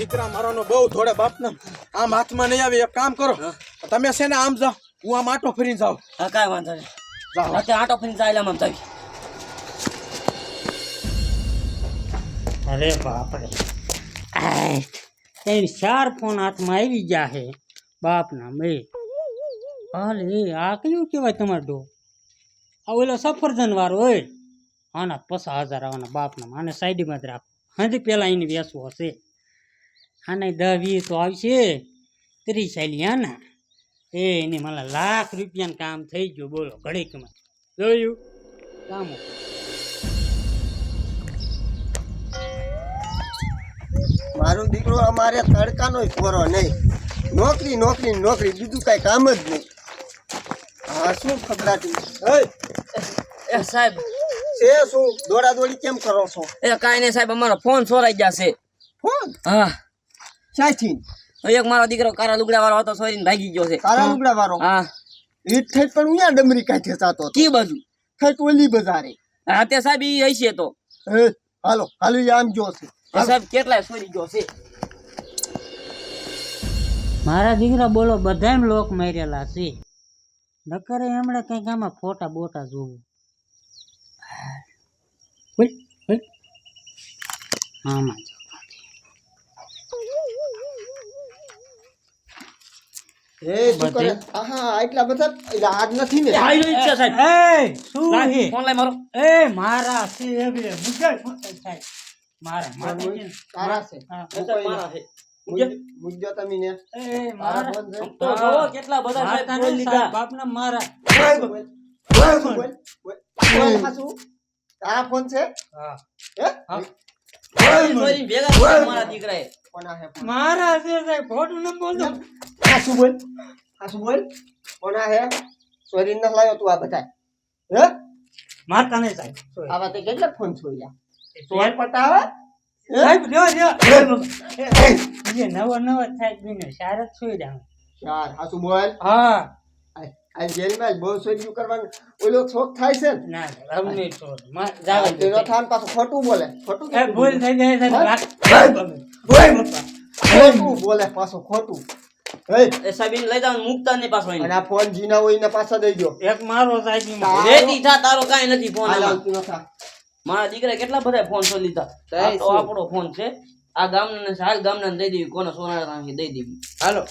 દીકરા મારાનો બહુ થોડે બાપને. આમ હાથમાં નહીં આવે એક કામ કરો. તમે છે ને આમ જાઓ હું આમ આટો ફરીને જાઉં. હા કાંઈ વાંધો નહીં. જાઓ. અત્યારે આટો ફરીને જાય આમ તાવી અરે બાપરે. ત્રણ ચાર ફોન હાથમાં આવી ગયા છે બાપના મે. હાલ એ આ કયું કહેવાય તમારો ડો? આ ઓલો સફરજન વાળો હોય. આના પચાસ હજાર આવવાના બાપના આને સાઈડમાં જ રાખો. હજી પહેલાં એને વેચવો હશે. આને દસ વીસ તો આવશે. ત્રીસ આલી આના. એ એને મને લાખ રૂપિયાનું કામ થઈ ગયું. બોલો ઘડીકમાં જોયું? કામ મારો દીકરો અમારે તડકાનો ફોરો નહીં. નોકરી નોકરી નોકરી. બીજું કઈ કામ જ નહીં. હા શું ખબરાટી? હે? એ સાહેબ. છે શું? દોડા દોડી કેમ કરો છો? એ કાંઈ નહીં સાહેબ અમારો ફોન ચોરાઈ ગયા છે. ફોન? હા. ક્યાંથી એક મારો દીકરો કારા લુગડા વાળો હતો સોરીને ભાગી ગયો છે. કારા લુગડા વાળો હા. ઈટ થઈ પણ ઉયા ડમરી કાંઠે સાતો કી બાજુ? થઈ ઓલી બજારે. હા તે સાહેબ ઈ હશે તો. હે હાલો હાલો આમ જો છે. સાહેબ કેટલા સોરી ગયો છે? મારા દીકરા બોલો બધાય લોક મારેલા છે. નકરે એમણે કંઈક આમાં ફોટા બોટા જોવું. આમાં જો. હે આહા આટલા બધા? એટલે નથી ને? હાઈ રહ્યું છે સાહેબ. એ શું છે? ફોન લાય મારો. એ મારા છે હવે મુજાય મુજાય સાહેબ. મારા માતાજીને- છે હા. એ મારા છે. મુજ્જો તમે ને? એ મારા મારા. ફોન છે તો જોવો કેટલા બધા સાહેબ માતાને લીધા. બાપના મારા. બોલ, બોલ, બોલ, બોલ, બોલ. બોલ, હાસુ. તારા ફોન છે? હા. હે? હા. ભેગા મારા હે ફોન? મારા છે સાહેબ. ખોટું ન બોલતો. હાસુ બોલ. હાસુ બોલ. કોના હે? સોરી ન લાયો તું આ બધા હે? માર કાને સાહેબ. આ વાતે કેટલા ફોન છોડ્યા? સોર પટાવે સાહેબ જો જો એ નવો નવો થાય બીનો. શાર જ સુઈ જાવ શાર હાસુ બોલ. હા. આ- આ જેલમાં બહુ સોર્યું કરવાનું. ઓલો શોખ થાય છે ને? જાવ તેનો થાન પાછું ખોટું બોલે. ખોટું ભૂલ બોલે? થઈ જાય પાછું ખોટું. એ સાહેબ લઈ જાવ મુકતા નહીં પાછો એને. અને આ ફોન જીના હોય ને પાછા દઈ એક મારો સાહેબ. તારો? કાઈ નથી ફોન મારા દીકરા કેટલા બધા ફોન તો લીધા આ તો આપણો ફોન છે. આ ગામના ને હાલ ગામના દઈ દેવી કોને સોના દઈ દેવી. હાલો.